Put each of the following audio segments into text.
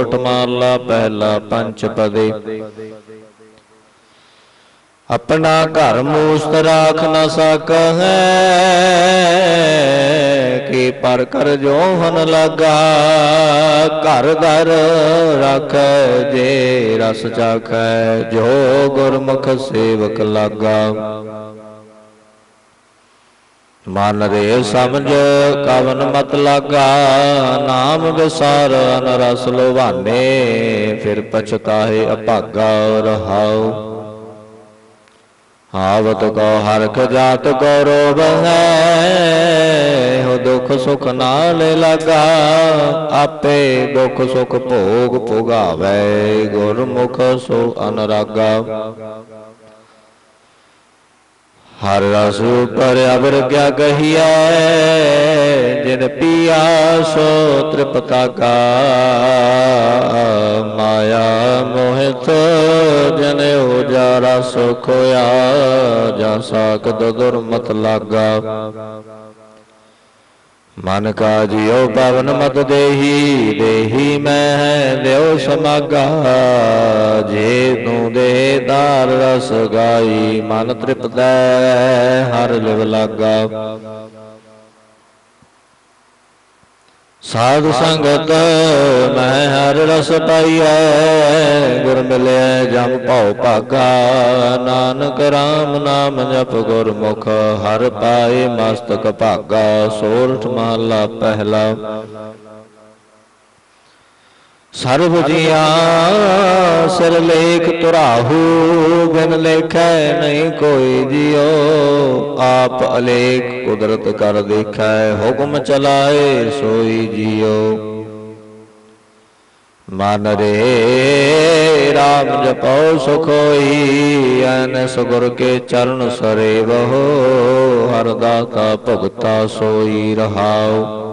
ਸੋਰਠ ਮਹਲਾ ਪਹਿਲਾ ਪੰਚ ਪਦੇ। ਆਪਣਾ ਘਰ ਮੂਸਤ ਰਾਖ ਨ ਸਕਹਿ, ਕੀ ਪਰ ਕਰ ਜੋ ਹਨ ਲਗਾ, ਘਰ ਦਰ ਰੱਖੈ, ਜੇ ਰਸ ਚਾਖੈ, ਜੋ ਗੁਰਮੁਖ ਸੇਵਕ ਲਾਗਾ। ਮਨ ਰੇ ਸਮਝ ਕਵਨ ਮਤ ਲਾਗਾ, ਨਾਮ ਵਿਸਾਰ ਅਨਰਸ ਲੋਵਾਨੇ ਫਿਰ ਪਛਤਾਏ ਅਭਾਗਾ ਰਹਾਉ। ਆਵਤ ਕੋ ਹਰਖ ਜਾਤ ਗੌਰਵ ਹੈ ਹੋ ਦੁਖ ਸੁਖ ਨਾਲ ਲਗਾ, ਆਪੇ ਦੁਖ ਸੁਖ ਭੋਗ ਭੁਗਾਵੇ ਗੁਰਮੁਖ ਸੋ ਅਨਰਾਗਾ। ਹਰ ਰਸ ਉਪਰ ਅਵਰ ਕਿਆ ਕਹੀਐ? ਜਿਨ ਪੀਆ ਸੋ ਤ੍ਰਿਪਤਾ ਕਾ। ਮਾਇਆ ਮੋਹਿਤ ਜਨ ਉਜਾਰਾ ਸੋ ਖੋਇਆ। ਜਾ ਸਾਕਦ ਦੁਰਮਤ ਲਾਗਾ। ਮਨ ਕਾ ਜਿਉ ਪਵਨ ਮਤ ਦੇਹੀ ਦੇਹੀ ਮੈਂ ਦਿਓ ਸਮਾਗਾ। ਜੇ ਤੂੰ ਦੇ ਦਾਰ ਰਸ ਗਾਈ, ਮਨ ਤ੍ਰਿਪਤੈ ਹਰ ਲਿਵ ਲਾਗਾ। ਸਾਧ ਸੰਗਤ, ਮੈਂ ਹਰ ਰਸ ਪਾਈਐ, ਗੁਰ ਮਿਲਿਆ ਜਮ ਭਉ ਭਾਗਾ। ਨਾਨਕ RAM ਨਾਮ ਜਪ ਗੁਰਮੁਖ, ਹਰ ਪਾਏ ਮਸਤਕ ਭਾਗਾ। ਸੋਰਠ ਮਾਲਾ ਪਹਿਲਾ। ਸਰਬ ਜੀਆਂ ਸਿਰ ਲੇਖ ਤੁਰਾਹੂ ਬਿਨ ਲੇਖੈ ਨਹੀਂ ਕੋਈ ਜਿਉ ਆਪ ਅਲੇਖ ਕੁਦਰਤ ਕਰ ਦੇਖੈ, ਹੁਕਮ ਚਲਾਏ ਸੋਈ ਜਿਉ ਮਨ ਰੇ ਰਾਮ ਜਪਉ ਸੁਖੋਈ ਹੋਈ ਸੁਗੁਰ ਕੇ ਚਰਨ ਸਰੇ ਬਹੋ ਹਰ ਦਾਤਾ ਭਗਤਾ ਸੋਈ ਰਹਾਉ।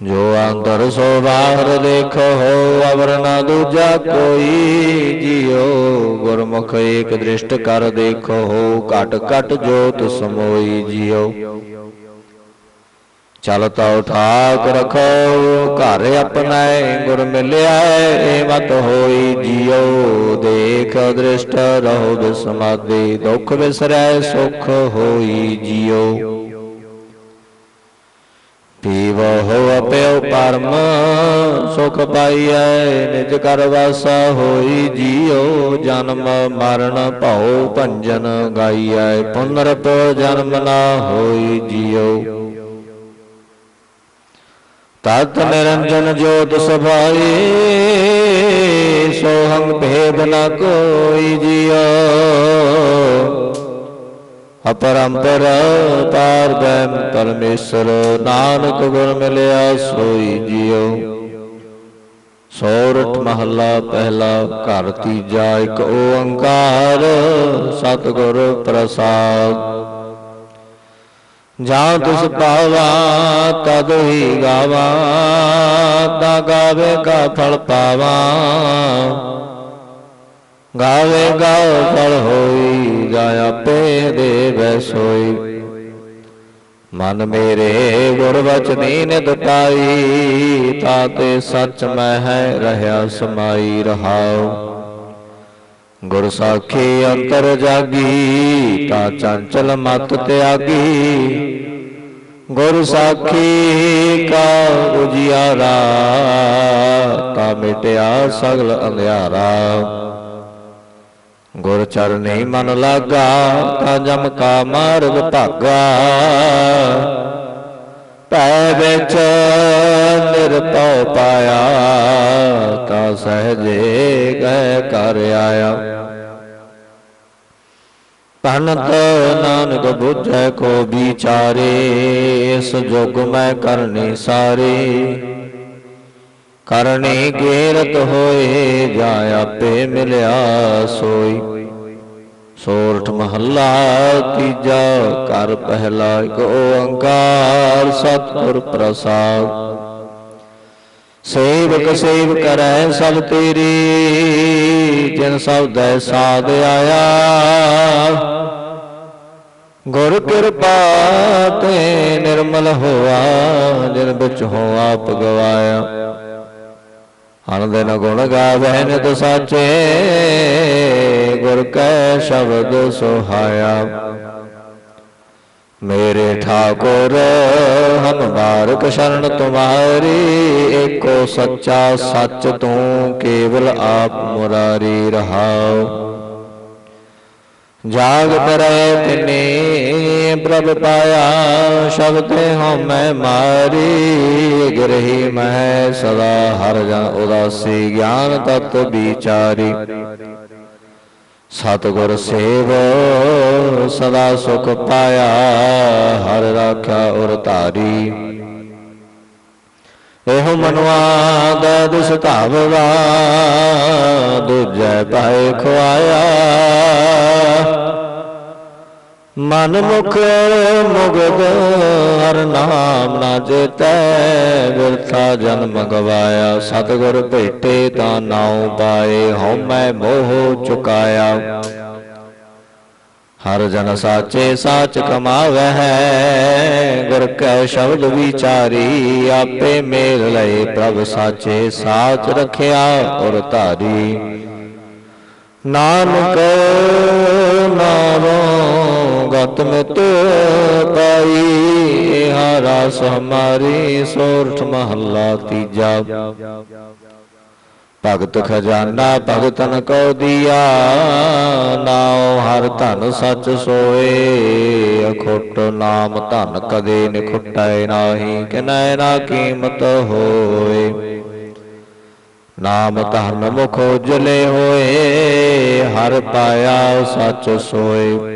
ਜੋ ਅੰਦਰ ਸੋ ਬਾਹਰ ਦੇਖੋ ਹੋ ਅਵਰ ਨਾ ਦੂਜਾ ਕੋਈ ਜਿਉ ਗੁਰਮੁਖ ਏਕ ਦ੍ਰਿਸ਼ਟ ਕਰ ਦੇਖੋ ਹੋ ਘਟ ਘਟ ਜੋਤ ਸਮੋਈ ਜਿਉ ਚਲ ਤਉ ਰਖੋ, ਘਰ ਆਪਣਾਏ ਗੁਰ ਮਿਲਿਆ ਏ ਮਤ ਹੋਈ ਜਿਉ ਦੇਖ ਦ੍ਰਿਸ਼ਟ ਰਹੋ ਬਿਸਮਾਦੀ, ਦੁਖ ਵਿਸਰੈ ਸੁਖ ਹੋਈ ਜਿਉ ਪੀਵ ਹੋ ਅਪਿਉ ਪਰਮ, ਸੁਖ ਪਾਈਐ, ਨਿਜ ਕਰ ਵਾਸਾ ਹੋਈ ਜੀਉ, ਜਨਮ ਮਰਨ ਭਉ ਭੰਜਨ ਗਾਈਐ, ਪੁਨਰਪ ਜਨਮ ਨਾ ਹੋਈ ਜੀਉ। ਤਤ ਨਿਰੰਜਨ ਜੋਤ ਸਭਾਈ, ਸੋਹੰਗ ਭੇਦ ਨ ਕੋਈ ਜਿਉ। ਅਪਰੰਪਰ ਪਾਰ ਬ੍ਰਹਮ ਪਰਮੇਸ਼ਰ, ਨਾਨਕ ਗੁਰ ਮਿਲਿਆ ਸੋਈ ਜਿਉ ਸੋਰਠ ਮਹੱਲਾ ਪਹਿਲਾ, ਘਰ ਤੀਜਾ, ਇੱਕ ਓੰਕਾਰ, ਸਤਿਗੁਰ ਪ੍ਰਸਾਦ। ਜਾਂ ਤਿਸ ਪਾਵਾ, ਤਦ ਹੀ ਗਾਵਾ, ਤਾ ਗਾਵੇ ਕਾ ਫਲ ਪਾਵਾ। ਗਾਵੇ ਗਾਉ ਫਲ ਹੋਈ ਜਾ ਆਪੇ ਦੇਵੈ ਸੋਈ ਮਨ ਮੇਰੇ ਗੁਰ ਵਚਨੀ ਨਿਤ ਪਾਈ ਤਾਤੇ ਸੱਚ ਮੈਂ ਹੈ ਰਹਾ ਸਮਾਈ ਰਹਾਉ। ਗੁਰ ਸਾਖੀ ਅੰਤਰ ਜਾਗੀ, ਤਾ ਚੰਚਲ ਮਤ ਤਿਆਗੀ। ਗੁਰ ਸਾਖੀ ਕਾ ਉਜਿਆਰਾ, ਤਾ ਮਿਟਿਆ ਸਗਲ ਅੰਧਿਆਰਾ। ਗੁਰ ਚਰਨੀ ਮਨ ਲਾਗਾ, ਤਾਂ ਜਮ ਕਾ ਮਾਰਗ ਭਾਗਾ ਪੈ ਵਿੱਚ ਨਿਰਭਉ ਪਾਇਆ, ਤਾਂ ਸਹਜੇ ਗਏ ਕਰ ਆਇਆ। ਤਨਤ ਨਾਨਕ ਬੁਝੈ ਕੋ ਵਿਚਾਰੇ, ਇਸ ਜੁਗ ਮੈਂ ਕਰਨੀ ਸਾਰੇ। ਕਰਨੀ ਗੇਰਤ ਹੋਏ ਜਾ ਆਪੇ ਮਿਲਿਆ ਸੋਈ। ਸੋਰਠ ਮਹੱਲਾ ਤੀਜਾ ਕਰ ਪਹਿਲਾ ਇੱਕ ਓੰਕਾਰ ਸਤਿਗੁਰ ਪ੍ਰਸਾਦ। ਸੇਵਕ ਸੇਵ ਕਰੈ ਸਭ ਤੇਰੀ ਜਿਨ ਸਬਦੈ ਸਾਧ ਆਇਆ। ਗੁਰ ਕਿਰਪਾ ਤੇ ਨਿਰਮਲ ਹੋਆ ਜਿਨ ਵਿੱਚ ਹੋ ਆਪ ਗਵਾਇਆ। ਹਰ ਦਿਨ ਗੁਣ ਗਾਵੇ ਨਿਤ ਸਾਚੇ, ਗੁਰ ਕੈ ਸ਼ਬਦ ਸੁਹਾਇਆ। ਮੇਰੇ ਠਾਕੁਰ, ਹਮ ਮਾਰਕ ਸ਼ਰਨ ਤੁਮਾਰੀ, ਏਕੋ ਸੱਚਾ ਸੱਚ ਤੂੰ ਕੇਵਲ ਆਪ ਮੁਰਾਰੀ ਰਹਾਉ ਜਾਗ ਰਹਿ ਤਿਨੇ ਪ੍ਰਭ ਪਾਇਆ, ਸ਼ਬਦੇ ਹਉ ਮੈਂ ਮਾਰੀ, ਗ੍ਰਹੀ ਮੈਂ ਸਦਾ ਹਰ ਜਨ ਉਦਾਸੀ, ਗਿਆਨ ਤਤ ਵਿਚਾਰੀ। ਸਤਿਗੁਰ ਸੇਵ, ਸਦਾ ਸੁਖ ਪਾਇਆ, ਹਰ ਰਾਖਿਆ ਉਰ ਧਾਰੀ। ਇਹੋ ਮਨਵਾ ਦਾ ਦੁਸ ਧਾਵਦਾ ਦੂਜੈ ਪਾਏ ਖਵਾਇਆ ਮਨ ਮੁਖ ਮੁਗਦ ਹਰ ਨਾਮ ਨਾ ਜੇਤੈ ਵਿਰਥਾ ਜਨਮ ਗਵਾਇਆ ਸਤਿਗੁਰ ਭੇਟੇ ਤਾਂ ਨਾਉ ਪਾਏ, ਹਉ ਮੈਂ ਮੋਹ ਚੁਕਾਇਆ। ਹਰ ਜਨ ਸਾਚੇ ਸਾਚ ਕਮਾਵੈ ਹੈ ਗੁਰ ਕੈ ਸ਼ਬਦ ਵਿਚਾਰੀ, ਆਪੇ ਮੇਲ ਲਏ ਪ੍ਰਭ ਸਾਚੇ ਸਾਚ ਰਖਿਆ ਔਰ ਧਾਰੀ। ਨਾਨਕ ਨਾਮੋ ਗਤ ਪਾਈ ਇਹਾ ਰਸ ਸੋਰਠ ਮਹੱਲਾ ਤੀਜਾ। ਭਗਤ ਖਜ਼ਾਨਾ, ਭਗਤਨ ਕੋ ਦਿਆ, ਨਾਉ ਹਰ ਧਨ ਸੱਚ ਸੋਏ। ਅਖੁੱਟ ਨਾਮ ਧਨ ਕਦੇ ਨਿਖੁਟੈ ਨਾਹੀ, ਕਿਨੈ ਨਾ ਕੀਮਤ ਹੋਏ। ਨਾਮ ਧਨ ਮੁਖ ਉਜਲੇ ਹੋਏ, ਹਰ ਪਾਇਆ ਸਚ ਸੋਏ।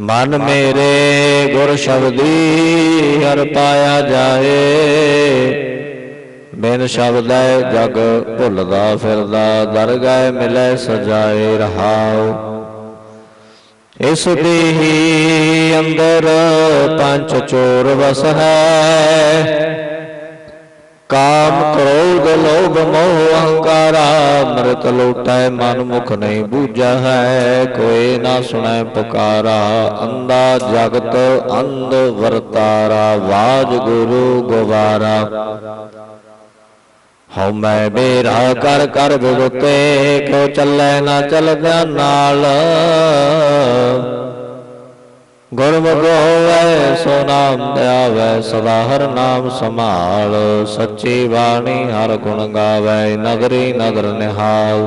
ਮਨ ਮੇਰੇ ਗੁਰ ਸ਼ਬਦੀ ਹਰ ਪਾਇਆ ਜਾਏ। ਬਿਨ ਸ਼ਬਦੈ ਜਗ ਭੁੱਲਦਾ ਫਿਰਦਾ ਦਰਗਾਹ ਮਿਲੈ ਸਜਾਏ ਰਹਾਉ। ਇਸ ਦੇਹੀ ਅੰਦਰ ਪੰਜ ਚੋਰ ਵਸ। ਹੈ ਕਾਮ ਕ੍ਰੋਧ ਲੋਭ ਮੋਹ ਅਹੰਕਾਰਾ ਮਰਤ ਲੋਟੈ, ਮਨ ਮੁਖ ਨਹੀਂ ਬੂਝਾ ਹੈ ਕੋਈ ਨਾ ਸੁਣੈ ਪੁਕਾਰਾ। ਅੰਦਾ ਜਗਤ ਅੰਧ ਵਰਤਾਰਾ, ਵਾਜ ਗੁਰੂ ਗਵਾਰਾ ਹਉ ਮੈਂ ਬੇਰਾ ਕਰ ਕਰ ਬਿਗੁਤੇ ਕਿਉ ਚੱਲੇ ਨਾ ਚਲਦਿਆਂ ਨਾਲ। ਗੁਰਮੁਖ ਹੋਵੇ ਸੋ ਨਾਮ ਧਿਆਵੈ ਸਦਾ ਹਰ ਨਾਮ ਸੰਭਾਲ। ਸੱਚੀ ਬਾਣੀ ਹਰ ਗੁਣ ਗਾਵੇ, ਨਗਰੀ ਨਗਰ ਨਿਹਾਲ।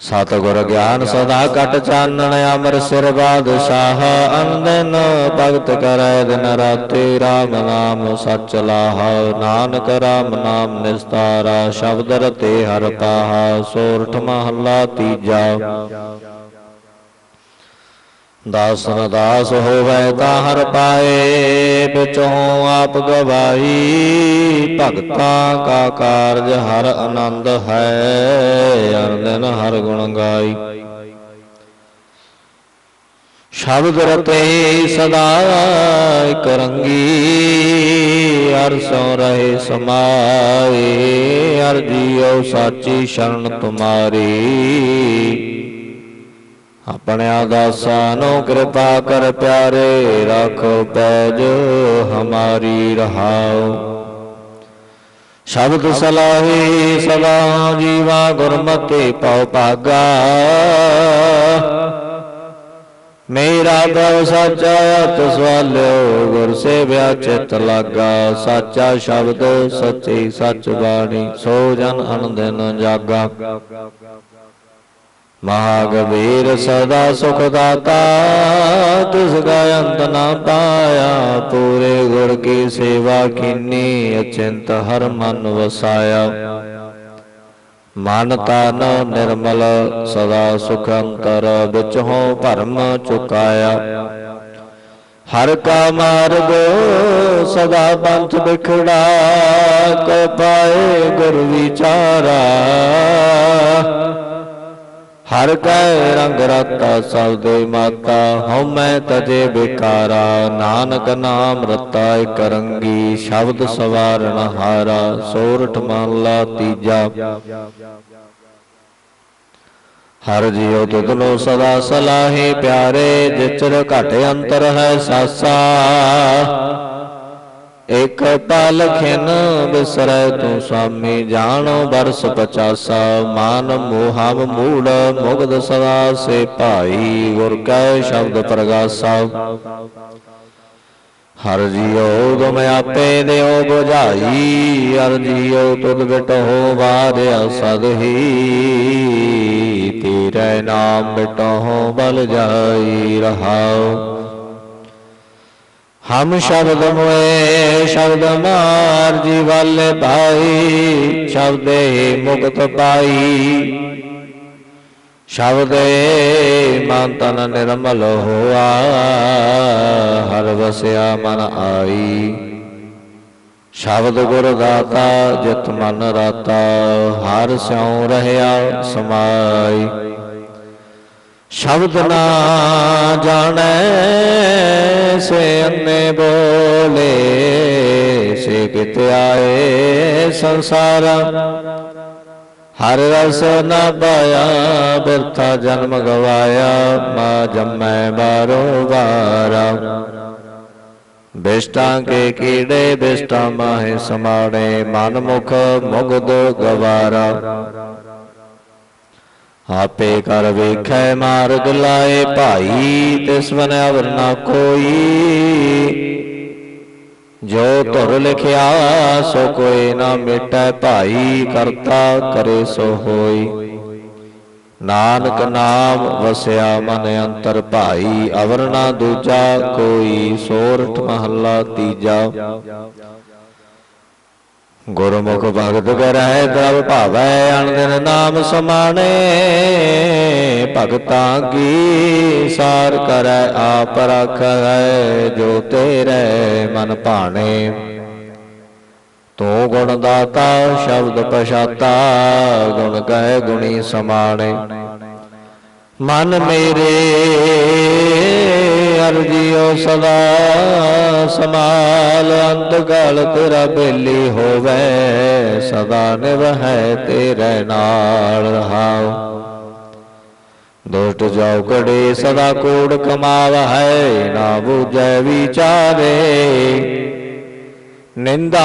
ਸਤਿਗੁਰ ਗਿਆਨ ਸਦਾ ਕਟ ਚਾਨਣ, ਅਮਰ ਸਿਰ ਬਾਦਸ਼ਾਹ। ਅੰਦਨ ਭਗਤ ਕਰੈ ਦਿਨ ਰਾਤੀ RAM ਨਾਮ ਸਚ ਲਾਹ। ਨਾਨਕ RAM ਨਾਮ ਨਿਸਤਾਰਾ, ਸ਼ਬਦ ਰਤੇ ਹਰ ਪਾਹਾ ਸੋਰਠ ਮਹੱਲਾ ਤੀਜਾ। ਦਾਸਨ ਦਾਸ ਹੋਵੇ ਤਾਂ ਹਰ ਪਾਏ, ਵਿਚੋਂ ਆਪ ਗਵਾਈ ਭਗਤਾਂ ਕਾ ਕਾਰਜ ਹਰ ਆਨੰਦ ਹੈ ਹਰ ਹਰ ਗੁਣ ਗਾਈ। ਸ਼ਬਦ ਰਤੇ ਸਦਾ ਇਕ ਰੰਗੀ, ਹਰ ਸੋ ਰਹੇ ਸਮਾਏ। ਹਰ ਜੀਉ ਸਾਚੀ ਸ਼ਰਨ ਤੁਮਾਰੀ। ਆਪਣੇ ਦਾਸਾਂ ਨੂੰ ਕਿਰਪਾ ਕਰ ਪਿਆਰੇ ਰੱਖੋ ਪੈਜ ਹਮਾਰੀ ਰਹਾਉ। ਸ਼ਬਦ ਸਲਾਹੀ ਸਦਾ ਜੀਵਾ ਗੁਰਮਤਿ ਪਉ ਭਾਗਾ। ਮੇਰਾ ਪ੍ਰਭ ਸਾਚਾ ਅਤ ਸਵਾਲਿਓ, ਗੁਰ ਸੇਵਿਆ ਚਿਤ ਲਾਗਾ। ਸਾਚਾ ਸ਼ਬਦ, ਸੱਚੀ ਸੱਚ ਬਾਣੀ, ਸੋ ਜਨ ਅਨੰਦਨ ਜਾਗਾ। ਮਹਾਗਵੀਰ ਸਦਾ ਸੁਖ ਦਾਤਾ ਤਿਸ ਕਾ ਅੰਤ ਨਾ ਪਾਇਆ। ਪੂਰੇ ਗੁਰ ਕੀ ਸੇਵਾ ਕੀਨੀ, ਅਚਿੰਤ ਹਰ ਮਨ ਵਸਾਇਆ। ਮਨ ਤਨ ਨਿਰਮਲ, ਸਦਾ ਸੁਖ ਅੰਤਰ ਵਿੱਚ ਹੋ ਭਰਮ ਚੁਕਾਇਆ। ਹਰ ਕਾ ਮਾਰਗ ਸਦਾ ਪੰਥ ਬਿਖੜਾ ਕੋ ਪਾਏ ਗੁਰ ਵਿਚਾਰਾ। ਹਰ ਕੈ ਰੰਗ ਰਤਾ, ਸਭ ਦੇ ਮਾਤਾ ਹਉਮੈ ਤਜੇ ਬਿਕਾਰਾ ਨਾਨਕ ਨਾਮ ਰਤਾ ਇਕ ਰੰਗੀ, ਸ਼ਬਦ ਸਵਾਰਨ ਹਾਰਾ, ਸੋਰਠ ਮਹਲਾ ਤੀਜਾ। ਹਰ ਜਿਉ ਤੁਧਨੋ ਸਦਾ ਸਲਾਹੇ ਪਿਆਰੇ, ਜਿਚਰ ਘਟ ਅੰਤਰ ਹੈ ਸਾਸਾ। ਇਕ ਪਲ ਖਿਨ ਬਿਸਰੈ ਤੂੰ ਸੁਆਮੀ ਜਾਣੋ ਬਰਸ ਪਚਾਸਾ ਮਾਨ ਮੋਹਮ ਮੂੜ ਮੁਗਦ ਸਦਾ ਸੇ ਭਾਈ, ਗੁਰ ਕੈ ਸ਼ਬਦ ਪ੍ਰਗਾਸਾ। ਹਰ ਜੀਉ ਤੁਮ ਆਪੇ ਦਿਓ 부ਝਾਈ ਹਰ ਜੀਉ ਤੁਧ ਬਿਟਹੁ ਵਾਰਿਆ ਸਦ ਹੀ ਤੇਰੇ ਨਾਮ ਬਿਟਹੁ ਬਲ ਜਾਈ ਰਹਾਉ। ਹਮ ਸ਼ਬਦ ਮੋਏ, ਸ਼ਬਦ ਮਾਰ ਜੀ ਵਾਲੇ ਭਾਈ ਸ਼ਬਦੇ ਮੁਕਤ ਪਾਈ। ਸ਼ਬਦੇ ਮਨ ਤਨ ਨਿਰਮਲ ਹੋਆ, ਹਰ ਵਸਿਆ ਮਨ ਆਈ। ਸ਼ਬਦ ਗੁਰ ਦਾਤਾ ਜਿਤ ਮਨ ਰਾਤਾ, ਹਰ ਸਿਉ ਰਹਿਆ ਸਮਾਈ। ਸ਼ਬਦ ਨਾ ਜਾਣੈ, ਸੇ ਅੰਨੇ ਬੋਲੇ, ਸੇ ਕਿਤ ਆਏ ਸੰਸਾਰ। ਹਰ ਰਸ ਨਾ ਪਾਇਆ, ਬਿਰਥਾ ਜਨਮ ਗਵਾਇਆ, ਮਾ ਜੰਮੈ ਬਾਰੋ ਬਾਰਾ ਬਿਸ਼ਟਾਂ ਕੇ ਕੀੜੇ, ਬਿਸ਼ਟਾਂ ਮਾਹੇ ਸਮਾੜੇ ਮਨ ਮੁਖ ਮੁਗਦ ਗਵਾਰਾ। ਆਪੇ ਕਰ ਵੇਖੈ ਮਾਰਗ ਲਾਏ ਭਾਈ, ਤਿਸ ਬਨ ਅਵਰ ਨਾ ਕੋਈ। ਜੋ ਧੁਰ ਲਿਖਿਆ, ਸੋ ਕੋਈ ਨਾ ਮਿਟੈ ਭਾਈ, ਕਰਤਾ ਕਰੇ ਸੋ ਹੋਈ। ਨਾਨਕ ਨਾਮ ਵਸਿਆ ਮਨ ਅੰਤਰ ਭਾਈ, ਅਵਰ ਨਾ ਦੂਜਾ ਕੋਈ, ਸੋਰਠ ਮਹੱਲਾ ਤੀਜਾ। ਗੁਰਮੁਖ ਭਗਤ ਕਰੈ ਦਰਬ ਭਾਵੈ, ਅਣਦਿਨ ਨਾਮ ਸਮਾਣੇ। ਭਗਤਾਂ ਕੀ ਸਾਰ ਕਰੈ, ਆਪ ਰਖੈ, ਜੋ ਤੇਰੇ ਮਨ ਭਾਣੇ। ਤੂੰ ਗੁਣ ਦਾਤਾ ਸ਼ਬਦ ਪਛਾਤਾ, ਗੁਣ ਕਹੈ ਗੁਣੀ ਸਮਾਣੇ। ਮਨ ਮੇਰੇ ਅਰਜੀਓ ਸਦਾ ਸਮਾਲ ਅੰਤ ਕਾਲ ਤੇਰਾ ਬੇਲੀ ਹੋਵੇ, ਸਦਾ ਨਿਵਹੈ ਤੇਰੇ ਨਾਲ ਰਹਾਉ। ਦੁਸ਼ਟ ਜੌਕੜੇ ਸਦਾ ਕੋੜ ਕਮਾਵਹਿ ਨਾ ਬੂਝੈ ਵਿਚਾਰੇ। ਨਿੰਦਾ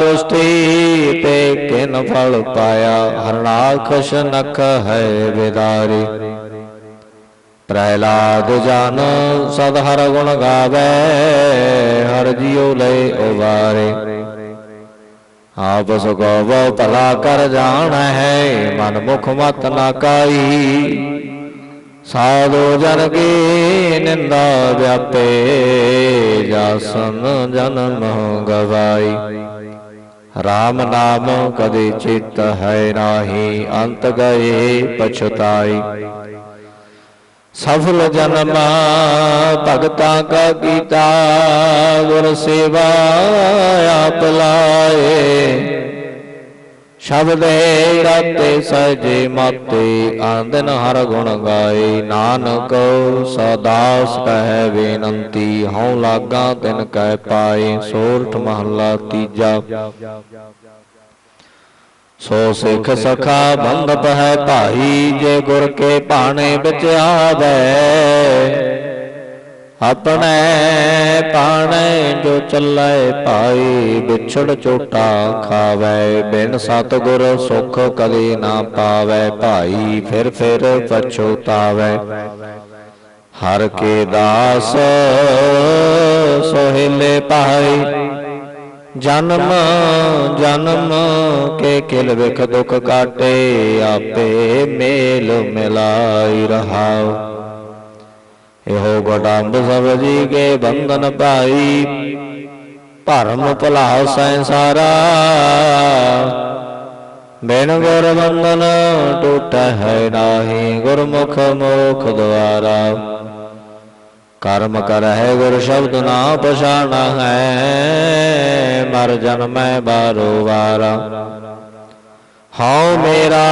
ਦੁਸ਼ਟੀ ਤੇ ਕਿਨ ਫਲ ਪਾਇਆ ਹਰਨਾਖਸ਼ ਨਖ ਹੈ ਵਿਦਾਰੀ ਪ੍ਰਹਿਲਾਦ ਜਨ ਸਦ ਹਰ ਗੁਣ ਗਾਵੇ, ਹਰ ਜਿਉ ਲੈ ਉਵਾਰੇ ਆਪ ਸੁਗਵ ਭਲਾ ਕਰ ਜਾਣ ਹੈ ਮਨ ਮੁਖ ਮਤ ਨਾ ਕਾਈ। ਸਾਧੂ ਜਨ ਕੀ ਨਿੰਦਾ ਵਿਆਪੇ, ਜਾਸਨ ਜਨਮ ਗਵਾਈ। RAM ਨਾਮ ਕਦੇ ਚਿਤ ਹੈ ਨਾਹੀ, ਅੰਤ ਗਏ ਪਛਤਾਈ। ਸਫਲ ਜਨਮ ਭਗਤਾਂ ਕਾ ਕੀਤਾ ਗੁਰ ਸੇਵਾ ਆਪ ਲਾਏ। ਸ਼ਬਦੇ ਰਾਤੇ ਸਜੇ ਮਾਤੇ, ਆਂਦਨ ਹਰ ਗੁਣ ਗਾਏ। ਨਾਨਕ ਸਦਾਸ ਕਹਿ ਬੇਨੰਤੀ, ਹਉ ਲਾਗਾ ਤਿਨ ਕਹਿ ਪਾਏ। ਸੋਰਠ ਮਹੱਲਾ ਤੀਜਾ। ਸੋ ਸਿੱਖ ਸਖਾ ਬੰਧਪ ਹੈ ਭਾਈ ਜੇ ਗੁਰ ਕੇ ਭਾਣੇ ਵਿੱਚ ਆਵੇ। ਆਪਣੇ ਪਾਣੇ ਜੋ ਚੱਲੇ ਭਾਈ ਵਿਛੜ ਚੋਟਾ ਖਾਵੇ। ਬਿਨ ਸਤਗੁਰ ਸੁਖ ਕਦੇ ਨਾ ਪਾਵੇ। ਭਾਈ ਫਿਰ ਫਿਰ ਪਛੋਤਾਵੇ ਹਰ ਕੇ ਦਾਸ ਸੋਹਿਲੇ ਭਾਈ। ਜਨਮ ਜਨਮ ਕੇ ਕਿਲ ਵਿਖ ਦੁਖ ਕਾਟੇ, ਆਪੇ ਮੇਲ ਮਿਲਾਈ ਰਹਾਉ। ਇਹੋ ਗਡੰਬ ਸਭ ਜੀ ਕੇ ਬੰਧਨ ਪਾਈ। ਭਰਮ ਭੁਲਾਉ ਸੰਸਾਰਾ। ਬਿਨ ਗੁਰ ਬੰਧਨ ਟੂਟ ਹੈ ਨਾਹੀ ਗੁਰਮੁਖ ਮੋਖ ਦੁਆਰਾ। ਕਰਮ ਕਰਹਿ ਗੁਰ ਸ਼ਬਦ ਨਾ ਪਛਾਣਾ ਹੈ, ਮਰ ਜਨਮੈ ਬਾਰੋ ਵਾਰਾ। ਹਉ ਮੇਰਾ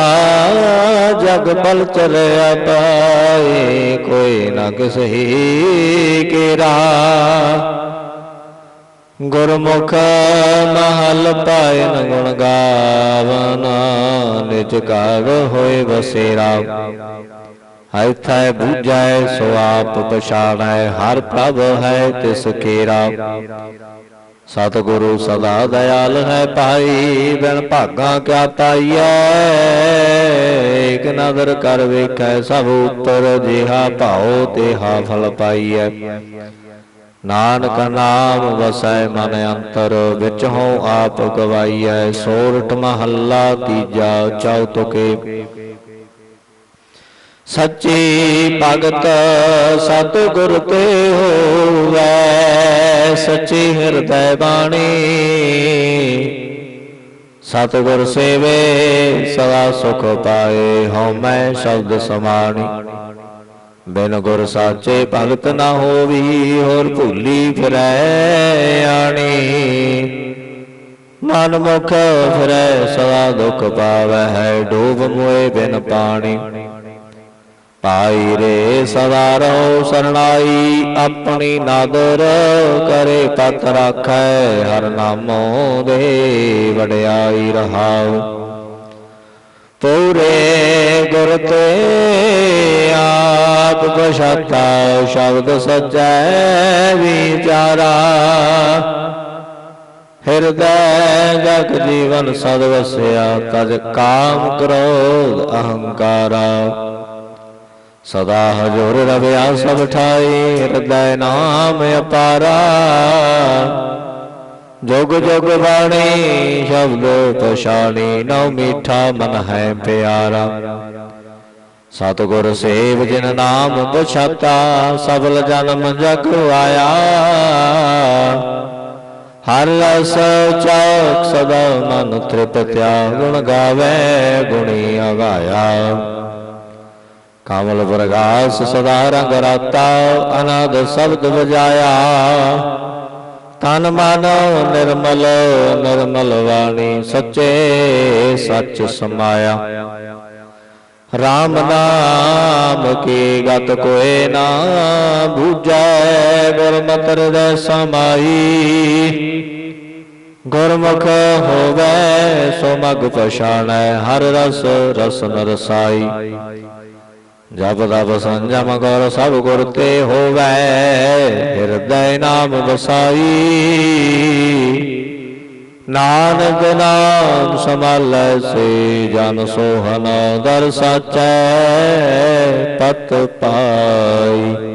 ਜਗ ਬਲ ਚਲਿਆ ਪਾਏ ਕੋਈ ਨਾ ਕਿਸਹੀ ਕੇਰਾ। ਗੁਰਮੁਖ ਮਹਲ ਪਾਇਨ ਗੁਣ ਗਾਵਨ, ਨਿਜ ਘਰ ਹੋਏ ਬਸੇਰਾ ਹਇਥੈ ਬੂਝੈ, ਸੋ ਆਪ ਪਛਾਣੈ, ਹਰ ਪ੍ਰਭ ਹੈ ਤਿਸ ਕੇਰਾ। ਸਤਿਗੁਰੂ ਸਦਾ ਦਇਆਲ ਹੈ ਭਾਈ, ਬਿਨ ਭਾਗਾ ਕਿਆ ਪਾਈਐ? ਏਕ ਨਦਰ ਕਰ ਵੇਖੈ, ਸਭ ਉਪਰ ਜਿਹਾ ਭਾਉ, ਤੇਹਾ ਫਲ ਪਾਈਐ। ਨਾਨਕ ਨਾਮ ਵਸੈ ਮਨ ਅੰਤਰ, ਵਿੱਚ ਹਉ ਆਪ ਗਵਾਈਐ। ਸੋਰਠ ਮਹੱਲਾ ਤੀਜਾ ਚੌ ਤੁਕੇ ਸੱਚੀ ਭਗਤ ਸਤਿਗੁਰ ਤੇ ਹੋਵੈ, ਸੱਚੀ ਹਿਰਦੈ ਬਾਣੀ। ਸਤਿਗੁਰ ਸੇਵੇ, ਸਦਾ ਸੁਖ ਪਾਏ ਹਉ ਮੈਂ ਸ਼ਬਦ ਸਮਾਣੀ। ਬਿਨ ਗੁਰ ਸਾਚੇ ਭਗਤ ਨਾ ਹੋਵੀ, ਹੋਰ ਭੁੱਲੀ ਫਿਰੈ ਆਣੀ। ਮਨ ਮੁਖ ਫਿਰੈ, ਸਦਾ ਦੁਖ ਪਾਵੈ ਹੈ ਡੋਬ ਮੋਏ ਬਿਨ ਪਾਣੀ। ਪਾਈ ਰੇ ਸਦਾ ਰਹੋ ਸਰਣਾਈ, ਆਪਣੀ ਨਾਦਰ ਕਰੇ ਪਤ ਰਾਖੈ, ਹਰ ਨਾਮੋ ਦੇ ਵਡਿਆਈ ਰਹਾਉ। ਪੂਰੇ ਗੁਰ ਤੇ ਆਪ ਪਛਾਤਾ, ਸ਼ਬਦ ਸਜੈ ਵਿਚਾਰਾ ਹਿਰਦੈ ਜਗ ਜੀਵਨ ਸਦ ਵਸਿਆ, ਤਜ ਕਾਮ ਕ੍ਰੋਧ ਅਹੰਕਾਰਾ। ਸਦਾ ਹਜੂਰ ਰਵਿਆ ਸਭ ਠਾਈ, ਹਿਰਦੈ ਨਾਮ ਅਪਾਰਾ। ਜੋਗ ਜੋਗ ਬਾਣੀ, ਸ਼ਬਦ ਪਛਾਣੀ ਨਉ ਮੀਠਾ ਮਨ ਹੈ ਪਿਆਰਾ। ਸਤਿਗੁਰ ਸੇਵ ਜਿਨ ਨਾਮ ਪਛਾਤਾ, ਸਬਲ ਜਨਮ ਜਗ ਆਇਆ। ਹਰ ਰਸ ਚੌਕ ਸਦਾ ਮਨ ਤ੍ਰਿਪਤਿਆ, ਗੁਣ ਗਾਵੇ, ਗੁਣੀ ਅਗਾਇਆ। ਕਮਲ ਪ੍ਰਗਾਸ ਸਦਾ ਰੰਗ ਰਾਤਾ, ਅਨੰਦ ਸ਼ਬਦ ਵਜਾਇਆ। ਤਨ ਮਨ ਨਿਰਮਲ ਨਿਰਮਲ ਵਾਣੀ ਸੱਚੇ ਸੱਚ ਸਮਾਇਆ। RAM ਨਾਮ ਕੀ ਗਤ ਕੋਏ ਨਾ ਬੂਝੈ ਗੁਰਮਤਿ ਹਿਰਦੈ ਸਮਾਈ। ਗੁਰਮੁਖ ਹੋਵੇ ਸੋ ਮਗ ਪਛਾਣੈ, ਹਰ ਰਸ ਰਸਨ ਰਸਾਈ ਜਪ ਤਪ ਸੰਜਮ ਕਰ ਸਭ ਗੁਰ ਤੇ ਹੋਵੇ, ਹਿਰਦੈ ਨਾਮ ਵਸਾਈ। ਨਾਨਕ ਨਾਮ ਸੰਭਾਲੈ ਸੇ ਜਨ ਸੋਹਨ ਦਰ ਸਾਚੈ ਪਤ ਪਾਈ।